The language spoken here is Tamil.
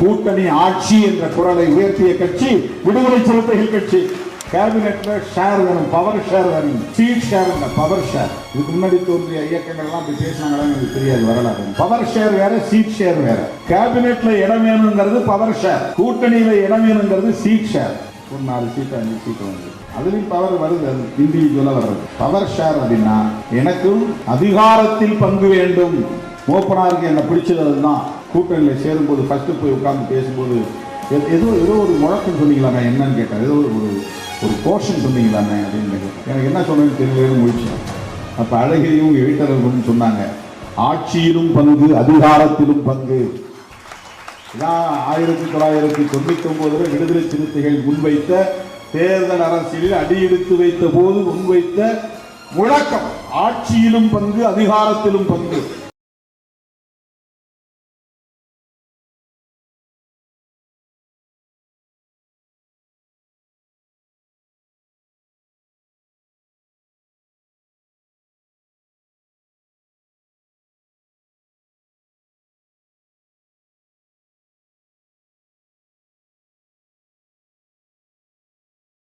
கூட்டணி ஆட்சி என்ற குரலை உயர்த்திய கட்சி விடுதலை சிறுத்தைகள் கட்சி. கேபினெட்ல ஷேர் வேணும் பவர் ஷேர் வேணும் சீட் ஷேர் இல்லை பவர் ஷேர் இதுக்கு முன்னாடி தோன்றிய இயக்கங்கள் எல்லாம் அப்படி பேசினாங்களா எனக்கு தெரியாது வரலாறு. பவர் ஷேர் வேற சீட் ஷேர் வேற. கேபினெட்ல இடம் வேணுங்கிறது பவர் ஷேர் கூட்டணியில இடம் வேணுங்கிறது சீட் ஷேர் ஒரு நாலு சீட் அஞ்சு சீட் வந்து. அதுலயும் பவர் வருது அது இண்டிவிஜுவலா வர்றது. பவர் ஷேர் அப்படின்னா எனக்கும் அதிகாரத்தில் பங்கு வேண்டும். ஓப்பனாருக்கு என்ன பிடிச்சது அதுதான். கூட்டணியில் சேரும்போது ஃபஸ்ட்டு போய் உட்காந்து பேசும்போது ஏதோ ஏதோ ஒரு முழக்கம் சொன்னீங்களாமே என்னன்னு கேட்டேன். ஏதோ ஒரு ஒரு ஒரு கோஷன் அப்படின்னு கேட்டேன். எனக்கு என்ன சொன்னேன்னு தெரியலன்னு முடிச்சேன் அப்போ அழகிரியும் எழுத்தரவும் சொன்னாங்க ஆட்சியிலும் பங்கு அதிகாரத்திலும் பங்கு. இதான் ஆயிரத்தி தொள்ளாயிரத்தி தொண்ணூற்றி ஒன்பதுல விடுதலை சிறுத்தைகள் முன்வைத்த தேர்தல் அரசியலில் அடியெடுத்து வைத்த போது முன்வைத்த முழக்கம் ஆட்சியிலும் பங்கு அதிகாரத்திலும் பங்கு.